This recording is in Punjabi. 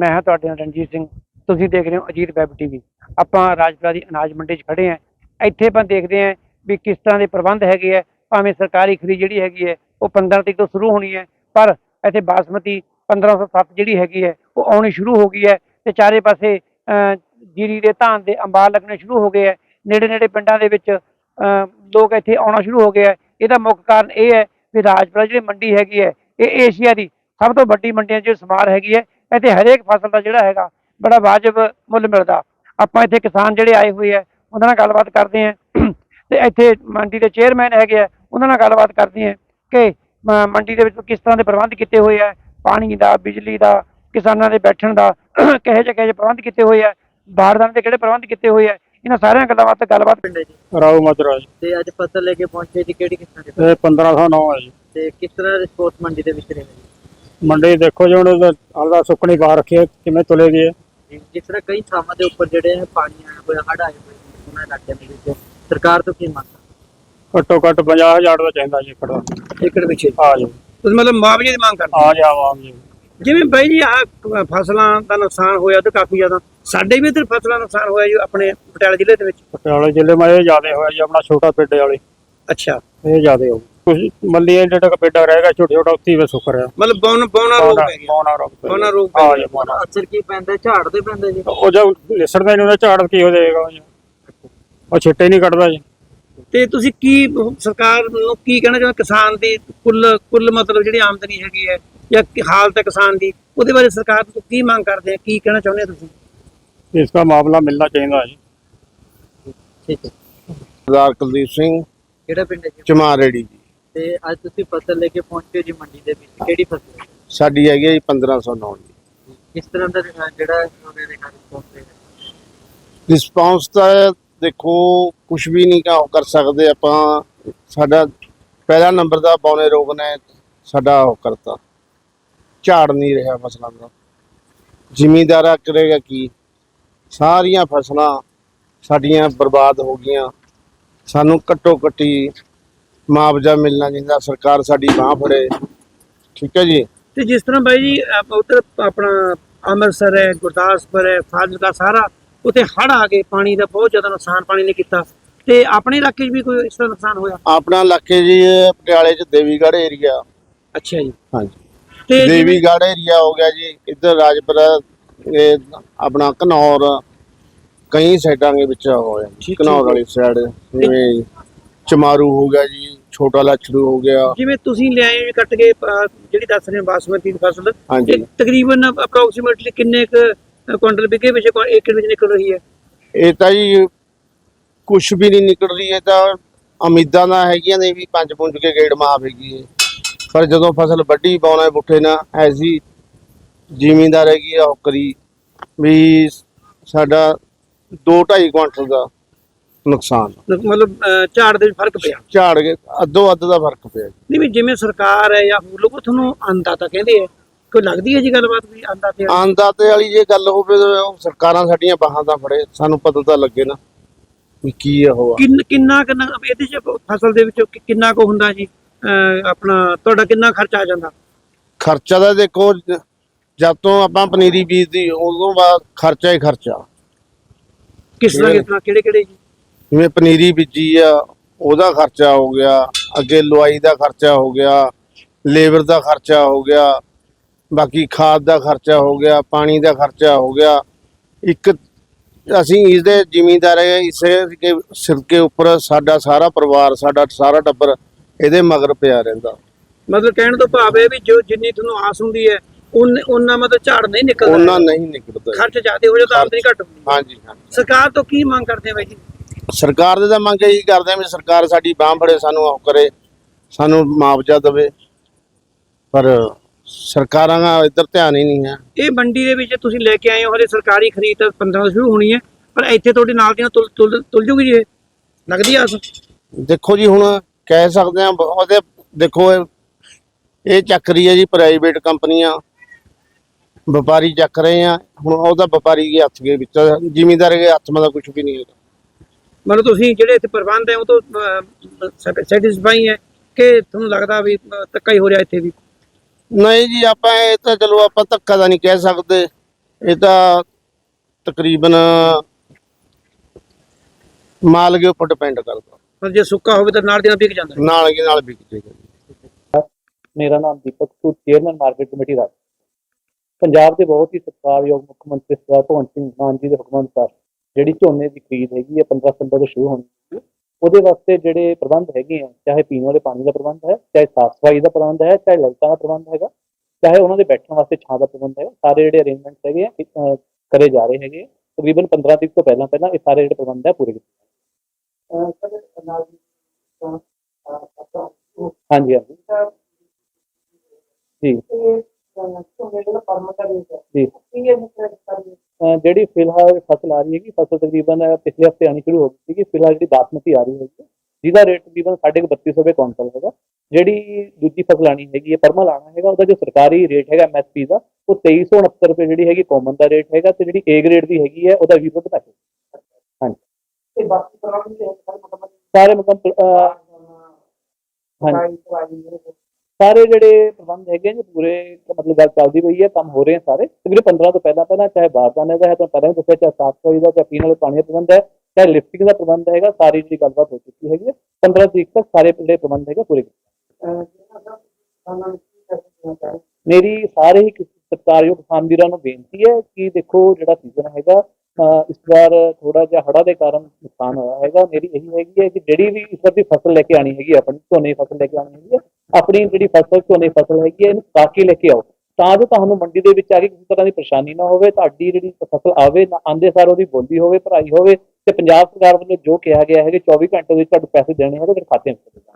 ਮੈਂ ਹਾਂ ਤੁਹਾਡੇ ਨਾਲ ਰਣਜੀਤ ਸਿੰਘ। ਤੁਸੀਂ ਦੇਖ ਰਹੇ ਹੋ ਅਜੀਤ ਵੈਬ ਟੀਵੀ। ਆਪਾਂ ਰਾਜਪੁਰਾ ਦੀ ਅਨਾਜ ਮੰਡੀ 'ਚ ਖੜੇ ਆਂ ਇੱਥੇ ਆਪਾਂ ਦੇਖਦੇ ਆਂ ਵੀ ਕਿਸ ਤਰ੍ਹਾਂ ਦੇ ਪ੍ਰਬੰਧ ਹੈਗੇ ਆ। ਭਾਵੇਂ ਸਰਕਾਰੀ ਖਰੀਦ ਜਿਹੜੀ ਹੈਗੀ ਹੈ, ਉਹ 15 ਤਰੀਕ ਤੋਂ ਸ਼ੁਰੂ ਹੋਣੀ ਹੈ, ਪਰ ਇੱਥੇ ਬਾਸਮਤੀ 1507 ਜਿਹੜੀ ਹੈਗੀ ਹੈ, ਉਹ ਆਉਣੀ ਸ਼ੁਰੂ ਹੋ ਗਈ ਹੈ ਤੇ ਚਾਰੇ ਪਾਸੇ ਜੀਰੀ ਦੇ ਧਾਨ ਦੇ ਅੰਬਾਰ ਲੱਗਣੇ ਸ਼ੁਰੂ ਹੋ ਗਏ ਹੈ। ਨੇੜੇ ਨੇੜੇ ਪਿੰਡਾਂ ਦੇ ਵਿੱਚ ਲੋਕ ਇੱਥੇ ਆਉਣਾ ਸ਼ੁਰੂ ਹੋ ਗਏ ਹੈ। ਇਹਦਾ ਮੁੱਖ ਕਾਰਨ ਇਹ ਹੈ ਵੀ ਰਾਜਪੁਰਾ ਜਿਹੜੀ ਮੰਡੀ ਹੈਗੀ ਹੈ, ਇਹ ਏਸ਼ੀਆ ਦੀ ਸਭ ਤੋਂ ਵੱਡੀ ਮੰਡੀਆਂ 'ਚ ਸਮਾਰ ਹੈਗੀ ਹੈ। ਇੱਥੇ ਹਰੇਕ ਫਸਲ ਦਾ ਜਿਹੜਾ ਹੈਗਾ ਬੜਾ ਵਾਜਬ ਮੁੱਲ ਮਿਲਦਾ। ਆਪਾਂ ਇੱਥੇ ਕਿਸਾਨ ਜਿਹੜੇ ਆਏ ਹੋਏ ਆ ਉਹਨਾਂ ਨਾਲ ਗੱਲਬਾਤ ਕਰਦੇ ਆਂ। ਤੇ ਇੱਥੇ ਮੰਡੀ ਦੇ ਚੇਅਰਮੈਨ ਹੈਗੇ ਆ ਉਹਨਾਂ ਨਾਲ ਗੱਲਬਾਤ ਕਰਦੇ ਆਂ ਕਿ ਮੰਡੀ ਦੇ ਵਿੱਚ ਕਿਸ ਤਰ੍ਹਾਂ ਦੇ ਪ੍ਰਬੰਧ ਕੀਤੇ ਹੋਏ ਆ ਪਾਣੀ ਦਾ ਬਿਜਲੀ ਦਾ ਕਿਸਾਨਾਂ ਦੇ ਬੈਠਣ ਦਾ ਕਿਹੋ ਜਿਹੇ ਕਿਹੋ ਜਿਹੇ ਪ੍ਰਬੰਧ ਕੀਤੇ ਹੋਏ ਆ ਬਾਰਦਾਨੇ ਦੇ ਕਿਹੜੇ ਪ੍ਰਬੰਧ ਕੀਤੇ ਹੋਏ ਆ ਇਹਨਾਂ ਸਾਰਿਆਂ ਗੱਲਾਂ ਤੇ ਗੱਲਬਾਤ ਪਿੰਡ ਜੀ। ਰਾਉ ਮਦਰਾਜ ਤੇ ਅੱਜ ਫਸਲ ਲੈ ਕੇ ਪਹੁੰਚੇ ਜੀ ਕਿਹੜੀ ਕਿਸਮ ਦੀ ਇਹ 1509 ਹੈ ਜੀ। ਤੇ ਕਿਸ ਤਰ੍ਹਾਂ ਰਿਸਪੌਂਸ ਮੰਡੀ ਦੇ ਵਿੱਚ ਰਹੇ ਜੀ? ਮੰਡੀ ਦੇਖੋ ਜੀ ਹੁਣ ਹਲਦਾ ਸੁੱਕਣੀ ਪਾ ਰੱਖੀ ਹੈ ਕਿਵੇਂ ਤੁਲੇਗੀ ਇਹ ਜੀ, ਜਿਸ ਤਰ੍ਹਾਂ ਕਈ ਥਾਵਾਂ ਦੇ ਉੱਪਰ ਜਿਹੜੇ ਹੈ ਪਾਣੀ ਆਇਆ ਹੋਇਆ ਹੜ੍ਹ ਆਏ ਹੋਏ ਨੇ ਉਹਨਾਂ ਇਲਾਕਿਆਂ ਦੇ ਵਿੱਚ। ਸਰਕਾਰ ਤੋਂ ਕੀ ਮੰਗ? ਘੱਟੋ ਘੱਟ 50000 ਦਾ ਚਾਹੀਦਾ ਜੀ ਖੜਾ ਏਕੜ ਪਿੱਛੇ ਆ ਜੀ। ਤੁਸੀਂ ਮਤਲਬ ਮੁਆਵਜ਼ੇ ਦੀ ਮੰਗ ਕਰਦੇ ਆ ਜਾ ਆਵਾਮ ਜੀ ਜਿਵੇਂ ਬਾਈ ਜੀ ਆ ਫਸਲਾਂ ਦਾ ਨੁਕਸਾਨ ਹੋਇਆ ਤੇ ਕਾਫੀ ਜ਼ਿਆਦਾ। ਸਾਡੇ ਵੀ ਇੱਧਰ ਫਸਲਾਂ ਦਾ ਨੁਕਸਾਨ ਹੋਇਆ ਜੀ ਆਪਣੇ ਪਟਿਆਲਾ ਜ਼ਿਲ੍ਹੇ ਦੇ ਵਿੱਚ। ਪਟਿਆਲੇ ਜ਼ਿਲ੍ਹੇ ਮੈਂ ਇਹ ਜ਼ਿਆਦਾ ਹੋਇਆ ਜੀ ਆਪਣਾ ਛੋਟਾ ਪਿੰਡ ਵਾਲੇ। ਅੱਛਾ। ਇਹ ਜ਼ਿਆਦਾ ਹੋ ਕੁਝ ਮੱਲੀ ਇਹ ਜਿਹੜਾ ਪਿੰਡਾ ਰਹੇਗਾ ਛੋਟਾ ਛੋਟਾ ਉੱਥੇ ਹੀ ਵੇ ਸੁੱਕ ਰਿਹਾ। ਮਤਲਬ ਬੌਨ ਬੌਨਾ ਰੋਗ ਪੈ ਗਿਆ। ਬੌਨਾ ਰੋਗ ਪੈ ਗਿਆ। ਬੌਨਾ ਰੋਗ ਪੈ ਗਿਆ। ਜੀ ਬੌਨਾ। ਅਸਰ ਕੀ ਪੈਂਦਾ? ਝਾੜ ਦੇ ਪੈਂਦਾ ਜੀ? ਉਹ ਜੋ ਲਿਸੜਦਾ ਨਹੀਂ ਉਹਦਾ ਝਾੜ ਕੀ ਹੋ ਜਾਏਗਾ ਜੀ। ਉਹ ਛਿੱਟੇ ਨਹੀਂ ਕੱਢਦਾ ਜੀ। ਤੇ ਤੁਸੀਂ ਕੀ ਸਰਕਾਰ ਨੂੰ ਕੀ ਕਹਿਣਾ ਚਾਹੁੰਦੇ ਕਿਸਾਨ ਦੀ ਕੁੱਲ ਕੁੱਲ ਮਤਲਬ ਜਿਹੜੀ ਆਮਦਨੀ ਹੈਗੀ ਹੈ ਜਾਂ ਕੀ ਹਾਲਤ ਹੈ ਕਿਸਾਨ ਦੀ ਉਹਦੇ ਬਾਰੇ ਸਰਕਾਰ ਤੋਂ ਕੀ ਮੰਗ ਕਰਦੇ ਆ? ਕੀ ਕਹਿਣਾ ਚਾਹੁੰਦੇ ਆ ਤੁਸੀਂ? ਇਸ ਦਾ ਮਾਮਲਾ ਮਿਲਣਾ ਚਾਹੀਦਾ ਜੀ। ਠੀਕ ਹੈ। ਸਰਦਾਰ ਕੁਲਦੀਪ ਸਿੰਘ ਕਿਹੜਾ ਪਿੰਡ ਹੈ ਜੀ? ਚਮਾਰੇੜੀ ਜੀ। ਤੇ ਅੱਜ ਤੁਸੀਂ ਫਸਲ ਲੈ ਕੇ ਪਹੁੰਚੇ ਜੀ ਮੰਡੀ ਦੇ ਵਿੱਚ ਕਿਹੜੀ ਫਸਲ? ਹੈ? ਸਾਡੀ ਹੈਗੀ ਹੈ ਜੀ 1509 ਜੀ। ਕਿਸ ਤਰ੍ਹਾਂ ਦਾ ਅ, ਜਿਹੜਾ ਉਹਦੇ ਦੇ ਕਾਰਨ ਪਹੁੰਚੇ ਰਿਸਪੌਂਸ ਤਾਂ ਦੇਖੋ ਕੁਝ ਵੀ ਨਹੀਂ ਕਾ ਕਰ ਸਕਦੇ ਆਪਾਂ। ਸਾਡਾ ਪਹਿਲਾ ਨੰਬਰ ਦਾ ਬੌਨੇ ਰੋਗ ਨੇ ਸਾਡਾ ਉਹ ਕਰਤਾ। ਝਾੜ ਨਹੀਂ ਰਿਹਾ ਫਸਲਾਂ ਦਾ। ਜ਼ਿਮੀਂਦਾਰਾ ਕਰੇਗਾ ਕੀ ਸਾਰੀਆਂ ਫਸਲਾਂ ਸਾਡੀਆਂ ਬਰਬਾਦ ਹੋ ਗਈਆਂ। ਸਾਨੂੰ ਘੱਟੋ ਘੱਟੀ ਮੁਆਵਜ਼ਾ ਮਿਲਣਾ ਚਾਹੀਦਾ ਸਰਕਾਰ ਸਾਡੀ ਬਾਹ ਫੜੇ। ਠੀਕ ਹੈ ਜੀ? ਤੇ ਜਿਸ ਤਰ੍ਹਾਂ ਬਾਈ ਜੀ ਉੱਧਰ ਆਪਣਾ ਅੰਮ੍ਰਿਤਸਰ ਹੈ ਗੁਰਦਾਸਪੁਰ ਹੈ ਫਾਜ਼ਿਲਕਾ ਸਾਰਾ ਉੱਥੇ ਹੜ੍ਹ ਆ ਗਏ ਪਾਣੀ ਦਾ ਬਹੁਤ ਜ਼ਿਆਦਾ ਨੁਕਸਾਨ ਪਾਣੀ ਨੇ ਕੀਤਾ। ਤੇ ਆਪਣੇ ਇਲਾਕੇ 'ਚ ਵੀ ਕੋਈ ਇਸ ਤਰ੍ਹਾਂ ਨੁਕਸਾਨ ਹੋਇਆ? ਆਪਣਾ ਇਲਾਕੇ ਜੀ ਪਟਿਆਲੇ ਚ ਦੇਵੀਗੜ੍ਹ ਏਰੀਆ ਅੱਛਾ ਜੀ। ਹਾਂਜੀ। ਤੇ ਦੇਵੀਗੜ੍ਹ ਏਰੀਆ ਹੋ ਗਿਆ ਜੀ ਇੱਧਰ ਰਾਜਪੁਰਾ ਇਹ ਆਪਣਾ ਘਨੌਰ ਕਈ ਸਾਈਡਾਂ ਦੇ ਵਿੱਚ ਹੋਇਆ ਹੈ। ਵਾਲੀ ਸਾਈਡ ਜਿਵੇਂ ਚਮਾਰੂ ਹੋ ਗਿਆ ਜੀ ਛੋਟਾ ਲੱਛੜੂ ਹੋ ਗਿਆ। ਜਿਵੇਂ ਤੁਸੀਂ ਲਿਆਏ ਵੀ ਕੱਟ ਕੇ ਜਿਹੜੀ ਦੱਸ ਰਹੇ ਹੋ ਬਾਸਮਤੀ ਦੀ ਫਸਲ। ਹਾਂਜੀ। ਇਹ ਤਕਰੀਬਨ ਅਪਰੋਕਸੀਮੇਟਲੀ ਕਿੰਨੇ ਕੁ ਕੁਇੰਟਲ ਵਿਗੇ ਵਿੱਚ ਕੁ- ਏਕੜ ਵਿੱਚ ਨਿਕਲ ਰਹੀ ਹੈ? ਇਹ ਤਾਂ ਜੀ ਕੁਝ ਵੀ ਨਹੀਂ ਨਿਕਲ ਰਹੀ ਇਹ ਤਾਂ ਉਮੀਦਾਂ ਦਾ ਹੈਗੀਆਂ ਨੇ ਵੀ ਪੰਜ ਪੁੰਜ ਕੇ ਗੇੜ ਮਾਫ ਹੈਗੀ ਹੈ ਪਰ ਜਦੋਂ ਫਸਲ ਵੱਡੀ ਪਾਉਣਾ ਹੈ ਬੁੱਠੇ ਨਾ ਐਸੀ ਜ਼ਿਮੀਂਦਾਰ ਹੈਗੀ ਆ ਉਹ ਕਰੀ ਵੀ ਸਾਡਾ 2.5 ਕੁਇੰਟਲ ਦਾ ਨੁਕਸਾਨ। ਮਤਲਬ ਅਹ, ਝਾੜ ਦੇ ਵਿੱਚ ਫ਼ਰਕ ਪਿਆ। ਝਾੜ ਕੇ ਅੱਧੋ ਅੱਧ ਦਾ ਫ਼ਰਕ ਪਿਆ ਜੀ। ਨਹੀਂ ਵੀ ਜਿਵੇਂ ਸਰਕਾਰ ਹੈ ਜਾਂ ਹੋਰ ਲੋਕ ਤੁਹਾਨੂੰ ਆਂਦਾ ਤਾਂ ਕਹਿੰਦੇ ਆ। ਕੋਈ ਲੱਗਦੀ ਹੈ ਜੀ ਗੱਲਬਾਤ ਵੀ ਆਂਦਾ ਤੇ ਆਮਦਾਤੇ ਵਾਲੀ ਜੇ ਗੱਲ ਹੋਵੇ ਤਾਂ ਉਹ ਸਰਕਾਰਾਂ ਸਾਡੀਆਂ ਬਾਹਾਂ ਤਾਂ ਫੜੇ ਸਾਨੂੰ ਪਤਾ ਤਾਂ ਲੱਗੇ ਨਾ ਵੀ ਕੀ ਉਹ ਆ। ਕਿੰਨ ਕਿੰਨਾ ਕਿੰਨਾ ਇਹਦੇ ਚ ਫਸਲ ਦੇ ਵਿੱਚ ਕਿ- ਕਿੰਨਾ ਕੁ ਹੁੰਦਾ ਜੀ? ਅਹ, ਆਪਣਾ ਤੁਹਾਡਾ ਕਿੰਨਾ ਖਰਚ ਆ ਜਾਂਦਾ? ਖਰਚਾ ਤਾਂ ਦੇਖੋ ਜ- ਜਦ ਤੋਂ ਆਪਾਂ ਪਨੀਰੀ ਬੀਜਦੀ ਉਦੋਂ ਬਾਅਦ ਖਰਚਾ ਹੀ ਖਰਚਾ। ਕਿਸ ਤਰ੍ਹਾਂ ਕਿਸ ਤਰ੍ਹਾਂ ਕਿਹੜੇ ਕਿਹੜੇ ਜੀ? ਜਿਵੇਂ ਪਨੀਰੀ ਬੀਜੀ ਆ ਉਹਦਾ ਖਰਚਾ ਹੋ ਗਿਆ ਅੱਗੇ ਲੁਆਈ ਦਾ ਖਰਚਾ ਹੋ ਗਿਆ ਲੇਬਰ ਦਾ ਖਰਚਾ ਹੋ ਗਿਆ ਬਾਕੀ ਖਾਦ ਦਾ ਖਰਚਾ ਹੋ ਗਿਆ ਪਾਣੀ ਦਾ ਖਰਚਾ ਹੋ ਗਿਆ ਇੱਕ ਅਸੀਂ ਇਸਦੇ ਜ਼ਿਮੀਂਦਾਰ ਹੈ ਇਸੇ ਕੇ ਸਿਰ ਕੇ ਉੱਪਰ ਸਾਡਾ ਸਾਰਾ ਪਰਿਵਾਰ ਸਾਡਾ ਸਾਰਾ ਟੱਬਰ ਇਹਦੇ ਮਗਰ ਪਿਆ ਰਹਿੰਦਾ। ਮਤਲਬ ਕਹਿਣ ਤੋਂ ਭਾਵ ਇਹ ਵੀ ਜੋ ਜਿੰਨੀ ਤੁਹਾਨੂੰ ਆਸ ਹੁੰਦੀ ਹੈ ਉਹਨਾਂ ਮਤਲਬ ਝਾੜ ਨਹੀਂ ਨਿਕਲਦਾ। ਉਹਨਾਂ ਨਹੀਂ ਨਿਕਲਦਾ। ਖਰਚ ਜ਼ਿਆਦਾ ਹੋ ਜਾਂਦਾ ਆਮਦਨੀ ਘੱਟ ਹੁੰਦੀ। ਹਾਂਜੀ ਸਰਕਾਰ ਤੋਂ ਕੀ ਮੰਗ ਕਰਦੇ ਬਾਈ ਜੀ? ਸਰਕਾਰ ਦੇ ਤਾਂ ਮੰਗ ਇਹੀ ਕਰਦੇ ਆ ਵੀ ਸਰਕਾਰ ਸਾਡੀ ਬਾਂਹ ਫੜੇ ਸਾਨੂੰ ਉਹ ਕਰੇ ਸਾਨੂੰ ਮੁਆਵਜ਼ਾ ਦੇਵੇ। ਪਰ ਸਰਕਾਰਾਂ ਦਾ ਇੱਧਰ ਧਿਆਨ ਹੀ ਨਹੀਂ ਹੈ। ਇਹ ਮੰਡੀ ਦੇ ਵਿੱਚ ਤੁਸੀਂ ਲੈ ਕੇ ਆਏ ਹੋ ਹਲੇ ਸਰਕਾਰੀ ਖਰੀਦ ਤਾਂ 15 ਤੋਂ ਸ਼ੁਰੂ ਹੋਣੀ ਹੈ ਪਰ ਇੱਥੇ ਤੁਹਾਡੇ ਨਾਲ ਦੀਆਂ ਤੁਲ ਤੁਲ ਤੁਲ ਜੂਗੀ ਜੀ? ਲੱਗਦੀ ਆਸ? ਦੇਖੋ ਜੀ ਹੁਣ ਕਹਿ ਸਕਦੇ ਆ ਉਹਦੇ ਦੇਖੋ ਇਹ- ਚੱਕ ਰਹੀ ਹੈ ਜੀ ਪ੍ਰਾਈਵੇਟ ਕੰਪਨੀਆਂ। ਵਪਾਰੀ ਚੱਕ ਰਹੇ ਆ ਹੁਣ ਉਹਦਾ ਵਪਾਰੀ ਦੇ ਹੱਥ ਦੇ ਵਿੱਚ ਜ਼ਿਮੀਂਦਾਰ ਦੇ ਹੱਥ ਮਾ ਕੁਝ ਵੀ ਨਹੀਂ ਹੈਗਾ। ਮਤਲਬ ਤੁਸੀਂ ਜਿਹੜੇ ਇੱਥੇ ਪ੍ਰਬੰਧ ਹੈ ਉਹ ਤੋਂ ਸੈਟੀਸਫਾਈ ਹੈ ਕਿ ਤੁਹਾਨੂੰ ਲੱਗਦਾ ਵੀ ਧੱਕਾ ਹੀ ਹੋ ਰਿਹਾ ਇੱਥੇ ਵੀ? ਨਹੀਂ ਜੀ ਆਪਾਂ ਇਹ ਤਾਂ ਚਲੋ ਆਪਾਂ ਧੱਕਾ ਦਾ ਨਹੀਂ ਕਹਿ ਸਕਦੇ। ਇਹ ਤਾਂ ਤਕਰੀਬਨ ਮਾਲ ਦੇ ਉੱਪਰ ਡਿਪੈਂਡ ਕਰਦਾ। ਪਰ ਜੇ ਸੁੱਕਾ ਹੋਵੇ ਤਾਂ ਨਾਲ ਦੀ ਨਾਲ ਵਿਕ ਜਾਂਦਾ। ਹੈ। ਨਾਲ ਦੀ ਨਾਲ ਵਿਕ ਜਾਏਗਾ ਮੇਰਾ ਨਾਮ Deepak Sood chairman market committee ਰਾਜ। ਪੰਜਾਬ ਦੇ ਬਹੁਤ ਹੀ ਸਤਿਕਾਰਯੋਗ ਮੁੱਖ ਮੰਤਰੀ ਸਰਦਾਰ ਭਗਵੰਤ ਸਿੰਘ ਮਾਨ ਜੀ ਦੇ ਹੁਕਮਾਂ ਅਨੁਸਾਰ ਜਿਹੜੀ ਝੋਨੇ ਦੀ ਖਰੀਦ ਹੈਗੀ ਹੈ 15 ਸਤੰਬਰ ਤੋਂ ਸ਼ੁਰੂ ਹੋਣੀ ਹੈ ਉਹਦੇ ਵਾਸਤੇ ਜਿਹੜੇ ਪ੍ਰਬੰਧ ਹੈਗੇ ਆ ਚਾਹੇ ਪੀਣ ਵਾਲੇ ਪਾਣੀ ਦਾ ਪ੍ਰਬੰਧ ਹੈ ਚਾਹੇ ਸਾਫ਼ ਸਫ਼ਾਈ ਦਾ ਪ੍ਰਬੰਧ ਹੈ ਚਾਹੇ ਲਾਈਟਾਂ ਦਾ ਪ੍ਰਬੰਧ ਹੈਗਾ ਚਾਹੇ ਉਹਨਾਂ ਦੇ ਬੈਠਣ ਵਾਸਤੇ ਛਾਂ ਦਾ ਪ੍ਰਬੰਧ ਹੈ ਸਾਰੇ ਜਿਹੜੇ ਅਰੇਂਜਮੈਂਟਸ ਹੈਗੇ ਆ ਕਰੇ ਜਾ ਰਹੇ ਹੈਗੇ। ਤਕਰੀਬਨ 15 ਤਰੀਕ ਤੋਂ ਪਹਿਲਾਂ ਪਹਿਲਾਂ ਇਹ ਸਾਰੇ ਜਿਹੜੇ ਪ੍ਰਬੰਧ ਹੈ ਪੂਰੇ ਕੀਤੇ ਹਾਂਜੀ ਹਾਂਜੀ। ਜੀ। ਜੀ। ਜਿਹੜੀ ਫਿਲਹਾਲ ਫਸਲ ਆ ਰਹੀ ਹੈਗੀ ਫਸਲ ਤਕਰੀਬਨ ਪਿਛਲੇ ਹਫ਼ਤੇ ਆਣੀ ਸ਼ੁਰੂ ਹੋ ਗਈ ਸੀਗੀ ਫਿਲਹਾਲ ਜਿਹੜੀ ਬਾਸਮਤੀ ਆ ਰਹੀ ਹੈਗੀ ਜਿਹਦਾ ਰੇਟ ਤਕਰੀਬਨ 3250 ਰੁਪਏ ਕੁਇੰਟਲ ਹੈਗਾ। ਜਿਹੜੀ ਦੂਜੀ ਫਸਲ ਆਣੀ ਹੈਗੀ ਹੈ ਪਰਮਲ ਆਣਾ ਹੈਗਾ ਉਹਦਾ ਜੋ ਸਰਕਾਰੀ ਰੇਟ ਹੈਗਾ ਐਮਐਸਪੀ ਦਾ ਉਹ 2369 ਰੁਪਏ ਜਿਹੜੀ ਹੈਗੀ ਕਾਮਨ ਦਾ ਰੇਟ ਹੈਗਾ ਤੇ ਜਿਹੜੀ ਏ ਗ੍ਰੇਡ ਦੀ ਹੈਗੀ ਹੈ ਉਹਦਾ 20 ਰੁਪਏ ਘੱਟ ਹੈ ਹਾਂਜੀ ਸਾਰੇ ਮਤਲਬ ਅਹ, ਹਾਂਜੀ ਸਾਰੇ ਜਿਹੜੇ ਪ੍ਰਬੰਧ ਹੈਗੇ ਨੇ ਪੂਰੇ ਮਤਲਬ ਗੱਲ ਚੱਲਦੀ ਪਈ ਹੈ, ਕੰਮ ਹੋ ਰਹੇ ਆ ਸਾਰੇ। ਤਕਰੀਬਨ 15 ਤੋਂ ਪਹਿਲਾਂ ਪਹਿਲਾਂ ਚਾਹੇ ਬਾਰਦਾਨੇ ਦਾ ਹੈ ਤਾਂ ਪਹਿਲਾਂ ਹੀ ਦੱਸਿਆ, ਚਾਹੇ ਸਾਫ਼ ਸਫ਼ਾਈ ਦਾ, ਚਾਹੇ ਪੀਣ ਵਾਲੇ ਪਾਣੀ ਦਾ ਪ੍ਰਬੰਧ ਹੈ, ਚਾਹੇ ਲਿਫਟਿੰਗ ਦਾ ਪ੍ਰਬੰਧ ਹੈਗਾ, ਸਾਰੀ ਜਿਹੜੀ ਗੱਲਬਾਤ ਹੋ ਚੁੱਕੀ ਹੈਗੀ ਹੈ। 15 ਤਰੀਕ ਤੱਕ ਸਾਰੇ ਜਿਹੜੇ ਪ੍ਰਬੰਧ ਹੈਗੇ ਪੂਰੇ ਮੇਰੀ ਸਾਰੇ ਹੀ ਕਿਸ- ਕਿਸਾਨ ਵੀਰਾਂ ਨੂੰ ਬੇਨਤੀ ਹੈ ਕਿ ਦੇਖੋ ਜਿਹੜਾ ਸੀਜ਼ਨ ਹੈਗਾ ਇਸ ਵਾਰ ਥੋੜਾ ਜਿਹਾ ਹੜਾ ਦੇ ਕਾਰਨ ਨੁਕਸਾਨ ਹੋਇਆ ਹੈਗਾ। ਮੇਰੀ ਇਹੀ ਹੈਗੀ ਹੈ ਕਿ ਜਿਹੜੀ ਵੀ ਇਸ ਵਾਰ ਦੀ ਫਸਲ ਲੈ ਕੇ ਆਣੀ ਹੈਗੀ ਹੈ ਆਪਣੀ, ਝੋਨੇ ਦੀ ਫਸਲ ਲੈ ਕੇ ਆਣੀ ਹੈਗੀ ਹੈ ਆਪਣੀ ਜਿਹੜੀ ਫਸਲ ਝੋਨੇ ਫਸਲ ਹੈਗੀ ਹੈ ਇਹਨੂੰ ਸੁਕਾ ਕੇ ਲੈ ਕੇ ਆਓ। ਤਾਂ ਜੋ ਤੁਹਾਨੂੰ ਮੰਡੀ ਦੇ ਵਿੱਚ ਆ ਕੇ ਕਿਸੇ ਤਰ੍ਹਾਂ ਦੀ ਪਰੇਸ਼ਾਨੀ ਨਾ ਹੋਵੇ, ਤੁਹਾਡੀ ਜਿਹੜੀ ਫਸਲ ਆਵੇ, ਨਾ ਆਂਦੇ ਸਾਰ ਉਹਦੀ ਬੋਲੀ ਹੋਵੇ, ਭਰਾਈ ਹੋਵੇ, ਤੇ ਪੰਜਾਬ ਸਰਕਾਰ ਵੱਲੋਂ ਜੋ ਕਿਹਾ ਗਿਆ ਹੈ ਕਿ 24 ਘੰਟੇ ਦੇ ਵਿੱਚ ਤੁਹਾਨੂੰ ਪੈਸੇ ਦੇਣੇ ਹੈਗੇ ਤੇ ਖਾਤੇ ਵਿੱਚ।